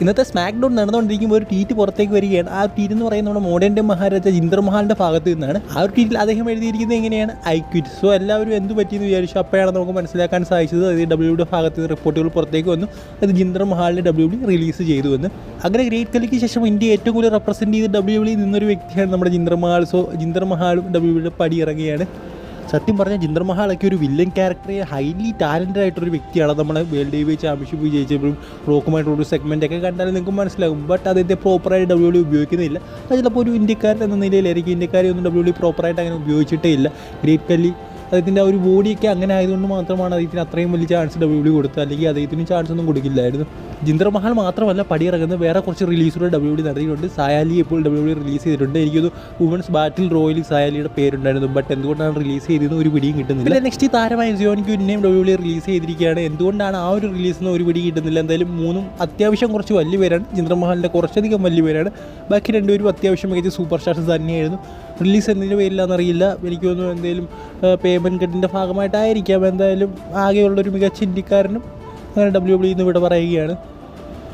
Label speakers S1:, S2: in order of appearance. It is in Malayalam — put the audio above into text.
S1: ഇന്നത്തെ സ്മാക്ക് ഡൗൺ നടന്നുകൊണ്ടിരിക്കുമ്പോൾ ഒരു ട്വീറ്റ് പുറത്തേക്ക് വരികയാണ്. ആ ട്വീറ്റ് എന്ന് പറയുന്നത് നമ്മുടെ മോഡേന്റെ മഹാരാജ ജിന്ദർ മഹാലിന്റെ ഭാഗത്ത് നിന്നാണ്. ആ ഒരു ട്വീറ്റിൽ അദ്ദേഹം എഴുതിയിരിക്കുന്നത് എങ്ങനെയാണ്? ഐ ക്വിറ്റ് സോ എല്ലാവരും എന്ത് പറ്റിയെന്ന് വിചാരിച്ചു. അപ്പോഴാണ് നമുക്ക് മനസ്സിലാക്കാൻ സാധിച്ചത്. അത് ഡബ്ല്യൂയുടെ ഭാഗത്ത് നിന്ന് റിപ്പോർട്ടുകൾ പുറത്തേക്ക് വന്നു. അത് ജിന്ദർ മഹാലിന്റെ ഡബ്ല്യു റിലീസ് ചെയ്തു എന്ന്. അങ്ങനെ ഗ്രേറ്റ് കളിക്ക് ശേഷം ഇന്ത്യ ഏറ്റവും കൂടുതൽ റെപ്രസെന്റ് ചെയ്ത് ഡബ്ല്യു നിന്നൊരു വ്യക്തിയാണ് നമ്മുടെ ജിന്ദർ മഹാൽ. സോ ജിന്ദർ മഹാലും ഡി പടി ഇറങ്ങുകയാണ് സത്യം പറഞ്ഞാൽ ജിന്ദർ മഹാളൊക്കെ ഒരു വില്ലൻ ക്യാരക്ടറെ ഹൈലി ടാലന്റഡ് ആയിട്ടൊരു വ്യക്തിയാണ്. നമ്മൾ വേൾഡ് ഹെവി ചാമ്പ്യൻഷിപ്പ് വിജയിച്ചപ്പോഴും റോക്കുമായിട്ടുള്ള സെഗ്മെന്റ് ഒക്കെ കണ്ടാൽ നിങ്ങൾക്ക് മനസ്സിലാകും ബട്ട് അതിന്റെ പ്രോപ്പറായിട്ട് ഡബ്ല്യു ഡി ഉപയോഗിക്കുന്നില്ല. അത് ചിലപ്പോൾ ഒരു ഇന്ത്യക്കാരൻ എന്ന നിലയിലായിരിക്കും. ഇന്ത്യക്കാരെ ഒന്നും ഡബ്ല്യു ഡി പ്രോപ്പറായിട്ട് അങ്ങനെ ഉപയോഗിച്ചിട്ടേ ഇല്ല. ഗ്രേറ്റ് കല്ലി അദ്ദേഹത്തിന്റെ ആ ഒരു ബോഡിയൊക്കെ അങ്ങനെ ആയതുകൊണ്ട് മാത്രമാണ് അദ്ദേഹത്തിന് അത്രയും വലിയ ചാൻസ് ഡബ്ല്യു ഡി കൊടുത്തത്. അല്ലെങ്കിൽ അദ്ദേഹത്തിന് ചാൻസ് ഒന്നും കൊടുക്കില്ലായിരുന്നു. ജിന്ദർ മഹാൽ മാത്രമല്ല പടിയിറങ്ങുന്നത് വേറെ കുറച്ച് റിലീസുകൾ ഡബ്ല്യു ഡി നടത്തിയിട്ടുണ്ട്. സായാലി ഇപ്പോൾ ഡബ്ല്യു ഡി റിലീസ് ചെയ്തിട്ടുണ്ട്. എനിക്കൊരു വുമൻസ് ബാറ്റിൽ റോയൽ സായാലിയുടെ പേരുണ്ടായിരുന്നു. ബട്ട് എന്തുകൊണ്ടാണ് റിലീസ് ചെയ്തതെന്ന് ഒരു പിടിയും കിട്ടുന്നില്ല. നെക്സ്റ്റ് താരമായ ജിയോനിക്ക് പിന്നെയും ഡബ്ല്യു ഡി റിലീസ് ചെയ്തിരിക്കുകയാണ്. എന്തുകൊണ്ടാണ് ആ ഒരു റിലീസിന് ഒരു പിടി കിട്ടുന്നില്ല? എന്തായാലും മൂന്നും അത്യാവശ്യം കുറച്ച് വലിയ പേരാണ്. ജിന്ദർ മഹാലിന്റെ കുറച്ചധികം വലിയ പേരാണ്. ബാക്കി രണ്ടുപേരും അത്യാവശ്യം മികച്ച സൂപ്പർ സ്റ്റാർസ് തന്നെയായിരുന്നു. റിലീസ് എന്തിന്റെ പേരിലാണെന്നറിയില്ല. എനിക്ക് തോന്നുന്നു എന്തെങ്കിലും പേയ്മെന്റ് കട്ടിന്റെ ഭാഗമായിട്ടായിരിക്കാം. എന്തായാലും ആകെയുള്ളൊരു മികച്ച ഇന്ത്യക്കാരനും അങ്ങനെ ഡബ്ല്യു ഡബ്ല്യു എന്ന് ഇവിടെ പറയുകയാണ്.